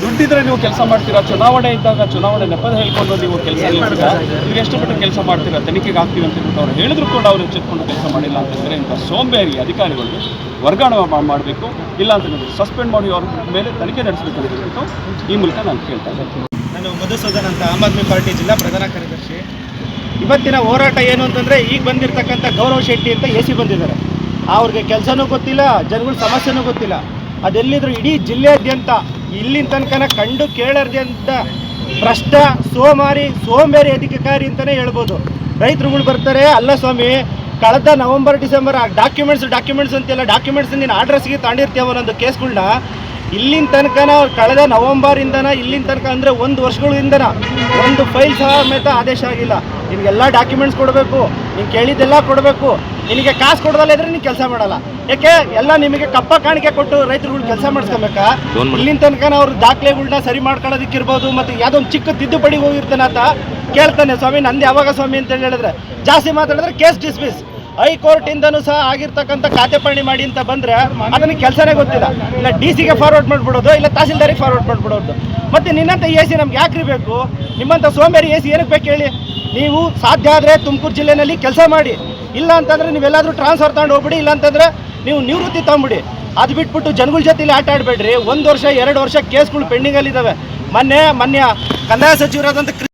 ದುಡ್ಡಿದ್ರೆ ನೀವು ಕೆಲಸ ಮಾಡ್ತೀರಾ? ಚುನಾವಣೆ ಇದ್ದಾಗ ಚುನಾವಣೆ ನೆಪದ ಹೇಳ್ಕೊಂಡು ನೀವು ಕೆಲಸ ಮಾಡ್ತೀರಾ? ನೀವು ಎಷ್ಟು ಬಿಟ್ಟು ಕೆಲಸ ಮಾಡ್ತೀರಾ? ತನಿಖೆಗೆ ಆಗ್ತೀವಿ ಅಂತ ಹೇಳ್ಬಿಟ್ಟು ಅವ್ರು ಹೇಳಿದ್ರು ಕೂಡ ಅವ್ರು ಎಚ್ಚೆತ್ಕೊಂಡು ಕೆಲಸ ಮಾಡಿಲ್ಲ ಅಂತಂದರೆ ಇಂಥ ಸೋಂಬೇರಿ ಅಧಿಕಾರಿಗಳಿಗೆ ವರ್ಗಾವಣೆ ಮಾಡಬೇಕು. ಇಲ್ಲ ಅಂತಂದ್ರೆ ಸಸ್ಪೆಂಡ್ ಮಾಡಿ ಅವ್ರ ಮೇಲೆ ತನಿಖೆ ನಡೆಸಬೇಕು ಅಂತ ಹೇಳ್ಬಿಟ್ಟು ಈ ಮೂಲಕ ನಾನು ಕೇಳ್ತಾ ಇದ್ದೀನಿ. ನಾನು ಮಧುಸೂದನ್ ಅಂತ ಆಮ್ ಆದ್ಮಿ ಪಾರ್ಟಿ ಜಿಲ್ಲಾ ಪ್ರಧಾನ ಕಾರ್ಯದರ್ಶಿ. ಇವತ್ತಿನ ಹೋರಾಟ ಏನು ಅಂತಂದರೆ ಈಗ ಬಂದಿರತಕ್ಕಂಥ ಗೌರವ್ ಶೆಟ್ಟಿ ಅಂತ ಎ ಸಿ ಬಂದಿದ್ದಾರೆ. ಅವ್ರಿಗೆ ಕೆಲಸನೂ ಗೊತ್ತಿಲ್ಲ ಜನಗಳ ಸಮಸ್ಯೆನೂ ಗೊತ್ತಿಲ್ಲ. ಅದೆಲ್ಲಿದ್ರು ಇಡೀ ಜಿಲ್ಲೆಯಾದ್ಯಂತ ಇಲ್ಲಿನ ತನಕನ ಕಂಡು ಕೇಳರ್ದಂತ ಭ್ರಷ್ಟ, ಸೋಮಾರಿ, ಸೋಂಬೇರಿ ಅಧಿಕಾರಿ ಅಂತಲೇ ಹೇಳ್ಬೋದು. ರೈತರುಗಳು ಬರ್ತಾರೆ, ಅಲ್ಲ ಸ್ವಾಮಿ, ಕಳೆದ ನವೆಂಬರ್, ಡಿಸೆಂಬರ್, ಆ ಡಾಕ್ಯುಮೆಂಟ್ಸ್ ಡಾಕ್ಯುಮೆಂಟ್ಸ್ ಅಂತೆಲ್ಲ ಡಾಕ್ಯುಮೆಂಟ್ಸ್ ನೀನು ಅಡ್ರೆಸ್ಗೆ ತಾಂಡಿರ್ತೀವ ಒಂದೊಂದು ಕೇಸ್ಗಳನ್ನ ಇಲ್ಲಿನ ತನಕನ ಕಳೆದ ನವಂಬರಿಂದನ, ಇಲ್ಲಿನ ತನಕ ಅಂದರೆ ಒಂದು ವರ್ಷಗಳಿಂದನ ಒಂದು ಫೈಲ್ ಸಮೇತ ಆದೇಶ ಆಗಿಲ್ಲ. ನಿಮಗೆಲ್ಲ ಡಾಕ್ಯುಮೆಂಟ್ಸ್ ಕೊಡಬೇಕು, ನೀನು ಕೇಳಿದ್ದೆಲ್ಲ ಕೊಡಬೇಕು ನಿನಗೆ ಕಾಸು ಕೊಡೋದಲ್ಲ ಇದ್ರೆ ನೀನು ಕೆಲಸ ಮಾಡಲ್ಲ. ಯಾಕೆ? ಎಲ್ಲ ನಿಮಗೆ ಕಪ್ಪ ಕಾಣಿಕೆ ಕೊಟ್ಟು ರೈತರುಗಳು ಕೆಲಸ ಮಾಡಿಸ್ಕೊಬೇಕಾ? ಇಲ್ಲಿನ ತನಕ ಅವ್ರ ದಾಖಲೆಗಳನ್ನ ಸರಿ ಮಾಡ್ಕೊಳ್ಳೋದಕ್ಕಿರ್ಬೋದು ಮತ್ತು ಯಾವುದೋ ಒಂದು ಚಿಕ್ಕ ತಿದ್ದುಪಡಿಗೆ ಹೋಗಿರ್ತಾನೆ ಅಂತ ಕೇಳ್ತಾನೆ ಸ್ವಾಮಿ ನಂದು ಯಾವಾಗ ಸ್ವಾಮಿ ಅಂತ ಹೇಳಿದ್ರೆ. ಜಾಸ್ತಿ ಮಾತಾಡಿದ್ರೆ ಕೇಸ್ ಡಿಸ್ಮಿಸ್. ಹೈಕೋರ್ಟಿಂದನೂ ಸಹ ಆಗಿರ್ತಕ್ಕಂಥ ಖಾತೆ ಪಹಣಿ ಮಾಡಿ ಅಂತ ಬಂದ್ರೆ ಅದನ್ನ ಕೆಲಸನೇ ಗೊತ್ತಿಲ್ಲ. ಇಲ್ಲ ಡಿ ಸಿಗೆ ಫಾರ್ವರ್ಡ್ ಮಾಡಿಬಿಡೋದು ಇಲ್ಲ ತಹಸೀಲ್ದಾರಿಗೆ ಫಾರ್ವರ್ಡ್ ಮಾಡಿಬಿಡೋದು. ಮತ್ತೆ ನಿನ್ನಂಥ ಎ ಸಿ ನಮ್ಗೆ ಯಾಕ್ರಿ ಬೇಕು? ನಿಮ್ಮಂಥ ಸೋಮೇರಿ ಎ ಸಿ ಏನಕ್ಕೆ ಬೇಕು ಹೇಳಿ? ನೀವು ಸಾಧ್ಯ ಆದರೆ ತುಮಕೂರು ಜಿಲ್ಲೆನಲ್ಲಿ ಕೆಲಸ ಮಾಡಿ. ಇಲ್ಲ ಅಂತಂದ್ರೆ ನೀವೆಲ್ಲಾದರೂ ಟ್ರಾನ್ಸ್ಫರ್ ತಗೊಂಡು ಹೋಗ್ಬಿಡಿ, ಇಲ್ಲ ಅಂತಂದ್ರೆ ನೀವು ನಿವೃತ್ತಿ ತಗೊಂಬಿಡಿ ಅದು ಬಿಟ್ಬಿಟ್ಟು ಜನಗಳ ಜೊತೆಲಿ ಆಟ ಆಡಬೇಡ್ರಿ. ಒಂದು ವರ್ಷ, ಎರಡು ವರ್ಷ ಕೇಸ್ಗಳು ಪೆಂಡಿಂಗಲ್ಲಿದ್ದಾವೆ ಮೊನ್ನೆ ಮೊನ್ನೆ ಕಂದಾಯ ಸಚಿವರಾದಂಥ